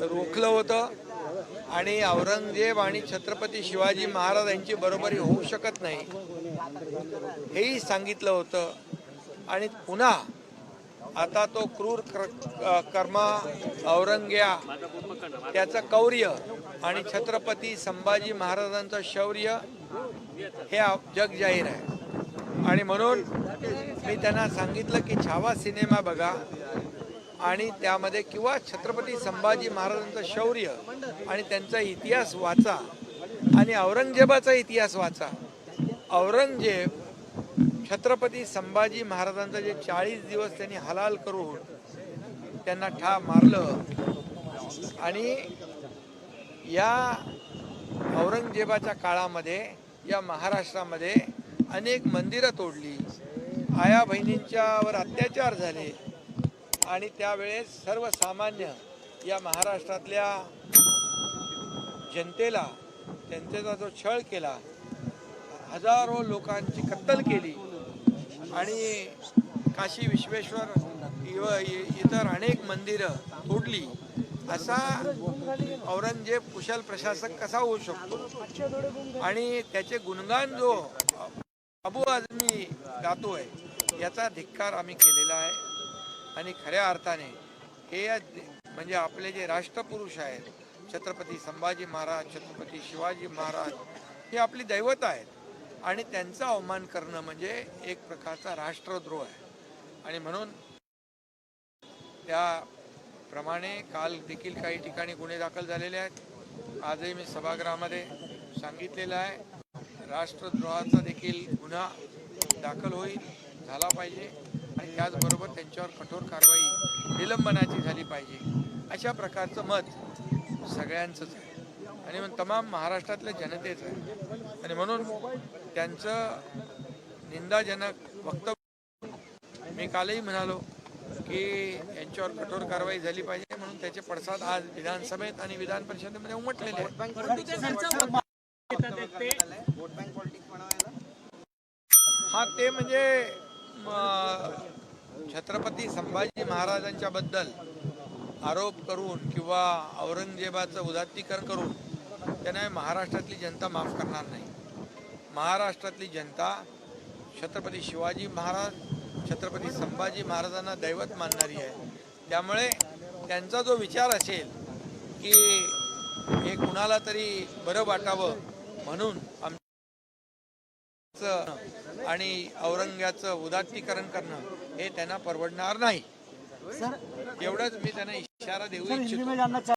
रोखलं होतं. आणि औरंगजेब आणि छत्रपती शिवाजी महाराज यांची बरोबरी होऊ शकत नाही. हेही सांगितलं होतं. आणि पुन्हा आता तो क्रूर कर्मा औरंग्या त्याचं कौर्य आणि छत्रपती संभाजी महाराजांचं शौर्य हे जग जाहीर आहे. आणि म्हणून मी त्यांना सांगितलं की छावा सिनेमा बघा. आणि त्यामध्ये किंवा छत्रपती संभाजी महाराजांचं शौर्य आणि त्यांचा इतिहास वाचा आणि औरंगजेबाचा इतिहास वाचा. औरंगजेब छत्रपती संभाजी महाराजांचं जे चाळीस दिवस त्यांनी हलाल करून त्यांना ठा मारलं आणि या औरंगजेबाच्या काळामध्ये या महाराष्ट्रामध्ये अनेक मंदिरं तोडली. आया बहिणींच्यावर अत्याचार झाले. आणि त्यावेळेस सर्वसामान्य या महाराष्ट्रातल्या जनतेला जनतेचा जो छळ केला हजारो लोकांची कत्तल केली. आणि काशी विश्वेश्वर इव इ- इतर अनेक मंदिरं तोडली. असा औरंगजेब कुशल प्रशासक कसा होऊ शकतो? आणि त्याचे गुणगान जो अबू आझमी गातोय याचा धिक्कार आम्ही केलेला आहे. आणि खऱ्या अर्थाने हे या दे- म्हणजे आपले जे राष्ट्रपुरुष आहेत छत्रपती संभाजी महाराज छत्रपती शिवाजी महाराज हे आपली दैवत आहेत. आणि त्यांचा अवमान करणं म्हणजे एक प्रकारचा राष्ट्रद्रोह आहे. आणि म्हणून त्याप्रमाणे काल देखील काही ठिकाणी गुन्हे दाखल झालेले आहेत. आजही मी सभागृहामध्ये सांगितलेलं आहे राष्ट्रद्रोहाचा देखील गुन्हा दाखल होईल झाला पाहिजे. आणि त्याचबरोबर त्यांच्यावर कठोर कारवाई निलंबनाची झाली पाहिजे. अशा प्रकारचं मत सगळ्यांचंच आहे. आणि मग तमाम महाराष्ट्रातल्या जनतेचं आहे. आणि म्हणून त्यांचं निंदाजनक वक्तव्य मी कालही म्हणालो की यांच्यावर कठोर कारवाई झाली पाहिजे म्हणून त्याचे पडसाद आज विधानसभेत आणि विधान परिषदेमध्ये उमटलेले आहेत. हा ते म्हणजे छत्रपती संभाजी महाराजांच्या बद्दल आरोप करून किंवा औरंगजेबाचं उदात्तीकरण करून त्यांना महाराष्ट्रातली जनता माफ करणार नाही. महाराष्ट्रातली जनता छत्रपती शिवाजी महाराज छत्रपती संभाजी महाराजांना दैवत मानणारी आहे. त्यामुळे त्यांचा जो विचार असेल की हे कुणाला तरी बरं वाटावं म्हणून आम आणि औरंग्याचं उदात्तीकरण करणं हे त्यांना परवडणार नाही. एवढंच मी त्यांना इशारा देऊ इच्छितो.